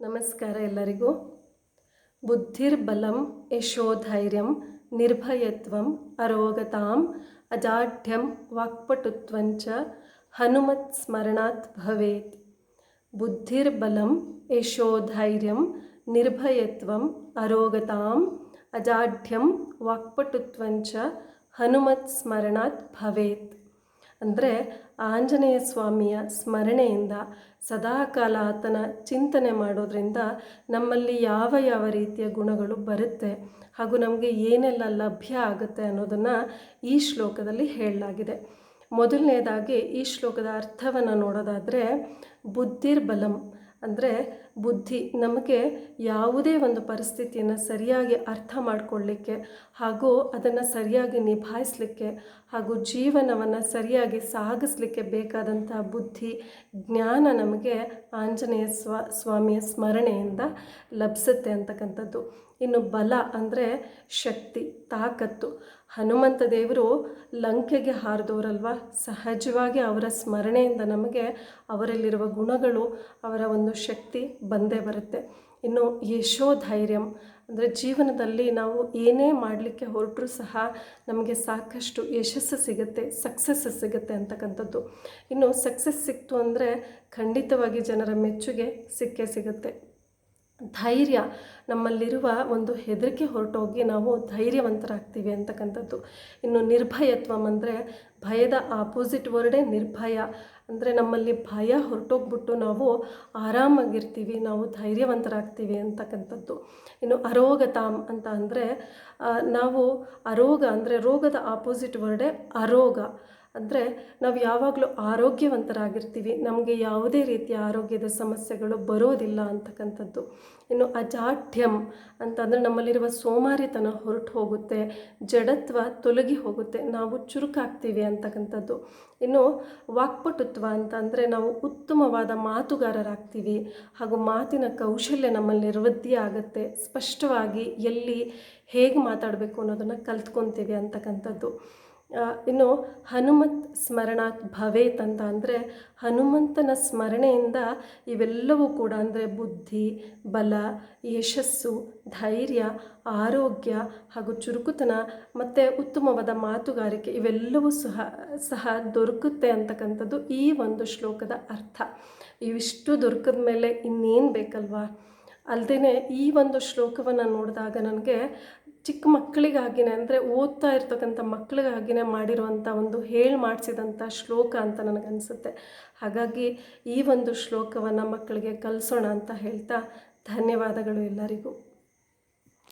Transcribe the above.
ನಮಸ್ಕಾರ ಎಲ್ಲರಿಗೂ ಬುದ್ಧಿರ್ಬಲಂ ಯಶೋಧೈರ್ಯಂ ನಿರ್ಭಯತ್ವಂ ಅರೋಗತಾಂ ಅಜಾಢ್ಯಂ ವಾಕ್ಪಟುತ್ವಂಚ ಹನುಮತ್ ಸ್ಮರಣಾತ್ ಭವೇತ್ ಬುದ್ಧಿರ್ಬಲಂ ಯಶೋಧೈರ್ಯಂ ನಿರ್ಭಯತ್ವಂ ಅರೋಗತಾಂ ಅಜಾಢ್ಯಂ ವಾಕ್ಪಟುತ್ವಂಚ ಹನುಮತ್ ಸ್ಮರಣಾತ್ ಭವೇತ್ ಅಂದರೆ ಆಂಜನೇಯ ಸ್ವಾಮಿಯ ಸ್ಮರಣೆಯಿಂದ ಸದಾಕಾಲ ಆತನ ಚಿಂತನೆ ಮಾಡೋದ್ರಿಂದ ನಮ್ಮಲ್ಲಿ ಯಾವ ಯಾವ ರೀತಿಯ ಗುಣಗಳು ಬರುತ್ತೆ ಹಾಗೂ ನಮಗೆ ಏನೆಲ್ಲ ಲಭ್ಯ ಆಗುತ್ತೆ ಅನ್ನೋದನ್ನು ಈ ಶ್ಲೋಕದಲ್ಲಿ ಹೇಳಲಾಗಿದೆ. ಮೊದಲನೇದಾಗಿ ಈ ಶ್ಲೋಕದ ಅರ್ಥವನ್ನು ನೋಡೋದಾದರೆ ಬುದ್ಧಿರ್ಬಲಂ ಅಂದರೆ ಬುದ್ಧಿ ನಮಗೆ ಯಾವುದೇ ಒಂದು ಪರಿಸ್ಥಿತಿಯನ್ನು ಸರಿಯಾಗಿ ಅರ್ಥ ಮಾಡಿಕೊಳ್ಳಿಕ್ಕೆ ಹಾಗೂ ಅದನ್ನು ಸರಿಯಾಗಿ ನಿಭಾಯಿಸಲಿಕ್ಕೆ ಹಾಗೂ ಜೀವನವನ್ನು ಸರಿಯಾಗಿ ಸಾಗಿಸಲಿಕ್ಕೆ ಬೇಕಾದಂಥ ಬುದ್ಧಿ, ಜ್ಞಾನ ನಮಗೆ ಆಂಜನೇಯ ಸ್ವ, ಸ್ವಾಮಿಯ ಸ್ಮರಣೆಯಿಂದ ಲಭಿಸುತ್ತೆ ಅಂತಕ್ಕಂಥದ್ದು. ಇನ್ನು ಬಲ ಅಂದರೆ ಶಕ್ತಿ, ತಾಕತ್ತು. ಹನುಮಂತ ದೇವರು ಲಂಕೆಗೆ ಹಾರಿದವರಲ್ವ? ಸಹಜವಾಗಿ ಅವರ ಸ್ಮರಣೆಯಿಂದ ನಮಗೆ ಅವರಲ್ಲಿರುವ ಗುಣಗಳು, ಅವರ ಒಂದು ಶಕ್ತಿ ಬಂದೇ ಬರುತ್ತೆ. ಇನ್ನು ಯಶೋಧೈರ್ಯಂ ಅಂದರೆ ಜೀವನದಲ್ಲಿ ನಾವು ಏನೇ ಮಾಡಲಿಕ್ಕೆ ಹೊರಟರೂ ಸಹ ನಮಗೆ ಸಾಕಷ್ಟು ಯಶಸ್ಸು ಸಿಗುತ್ತೆ ಸಕ್ಸಸ್ ಸಿಗುತ್ತೆ ಅಂತಕ್ಕಂಥದ್ದು. ಇನ್ನು ಸಕ್ಸಸ್ ಸಿಕ್ತು ಅಂದರೆ ಖಂಡಿತವಾಗಿ ಜನರ ಮೆಚ್ಚುಗೆ ಸಿಕ್ಕೇ ಸಿಗುತ್ತೆ. ಧೈರ್ಯ ನಮ್ಮಲ್ಲಿರುವ ಒಂದು ಹೆದರಿಕೆ ಹೊರಟೋಗಿ ನಾವು ಧೈರ್ಯವಂತರಾಗ್ತೀವಿ ಅಂತಕ್ಕಂಥದ್ದು. ಇನ್ನು ನಿರ್ಭಯತ್ವಂ ಅಂದರೆ ಭಯದ ಆಪೋಸಿಟ್ ವರ್ಡೇ ನಿರ್ಭಯ. ಅಂದರೆ ನಮ್ಮಲ್ಲಿ ಭಯ ಹೊರಟೋಗ್ಬಿಟ್ಟು ನಾವು ಆರಾಮಾಗಿರ್ತೀವಿ, ನಾವು ಧೈರ್ಯವಂತರಾಗ್ತೀವಿ ಅಂತಕ್ಕಂಥದ್ದು. ಇನ್ನು ಅರೋಗತಾಮ್ ಅಂತ ಅಂದರೆ ನಾವು ಅರೋಗ ಅಂದರೆ ರೋಗದ ಆಪೋಸಿಟ್ ವರ್ಡೇ ಅರೋಗ. ಅಂದರೆ ನಾವು ಯಾವಾಗಲೂ ಆರೋಗ್ಯವಂತರಾಗಿರ್ತೀವಿ. ನಮಗೆ ಯಾವುದೇ ರೀತಿಯ ಆರೋಗ್ಯದ ಸಮಸ್ಯೆಗಳು ಬರೋದಿಲ್ಲ ಅಂತಕ್ಕಂಥದ್ದು. ಇನ್ನು ಅಜಾಢ್ಯಂ ಅಂತಂದರೆ ನಮ್ಮಲ್ಲಿರುವ ಸೋಮಾರಿತನ ಹೊರಟು ಹೋಗುತ್ತೆ, ಜಡತ್ವ ತೊಲಗಿ ಹೋಗುತ್ತೆ, ನಾವು ಚುರುಕಾಗ್ತೀವಿ ಅಂತಕ್ಕಂಥದ್ದು. ಇನ್ನು ವಾಕ್ಪಟುತ್ವ ಅಂತಂದರೆ ನಾವು ಉತ್ತಮವಾದ ಮಾತುಗಾರರಾಗ್ತೀವಿ, ಹಾಗೂ ಮಾತಿನ ಕೌಶಲ್ಯ ನಮ್ಮಲ್ಲಿ ವೃದ್ಧಿ ಆಗುತ್ತೆ, ಸ್ಪಷ್ಟವಾಗಿ ಎಲ್ಲಿ ಹೇಗೆ ಮಾತಾಡಬೇಕು ಅನ್ನೋದನ್ನು ಕಲ್ತ್ಕೊತೀವಿ ಅಂತಕ್ಕಂಥದ್ದು. ಇನ್ನು ಹನುಮತ್ ಸ್ಮರಣಾತ್ ಭವೇತ್ ಅಂತ ಅಂದರೆ ಹನುಮಂತನ ಸ್ಮರಣೆಯಿಂದ ಇವೆಲ್ಲವೂ ಕೂಡ ಅಂದರೆ ಬುದ್ಧಿ, ಬಲ, ಯಶಸ್ಸು, ಧೈರ್ಯ, ಆರೋಗ್ಯ ಹಾಗೂ ಚುರುಕುತನ ಮತ್ತು ಉತ್ತಮವಾದ ಮಾತುಗಾರಿಕೆ ಇವೆಲ್ಲವೂ ಸಹ ಸಹ ದೊರಕುತ್ತೆ ಅಂತಕ್ಕಂಥದ್ದು ಈ ಒಂದು ಶ್ಲೋಕದ ಅರ್ಥ. ಇವಿಷ್ಟು ದೊರಕಿದ ಮೇಲೆ ಇನ್ನೇನು ಬೇಕಲ್ವಾ? ಅಲ್ಲದೇ ಈ ಒಂದು ಶ್ಲೋಕವನ್ನು ನೋಡಿದಾಗ ನನಗೆ ಚಿಕ್ಕ ಮಕ್ಕಳಿಗಾಗಿನೇ ಅಂದರೆ ಓದ್ತಾ ಇರ್ತಕ್ಕಂಥ ಮಕ್ಕಳಿಗಾಗಿನೇ ಮಾಡಿರುವಂಥ ಒಂದು ಹೇಳಿ ಮಾಡಿಸಿದಂಥ ಶ್ಲೋಕ ಅಂತ ನನಗನ್ಸುತ್ತೆ. ಹಾಗಾಗಿ ಈ ಒಂದು ಶ್ಲೋಕವನ್ನು ಮಕ್ಕಳಿಗೆ ಕಲಿಸೋಣ ಅಂತ ಹೇಳ್ತಾ ಧನ್ಯವಾದಗಳು ಎಲ್ಲರಿಗೂ.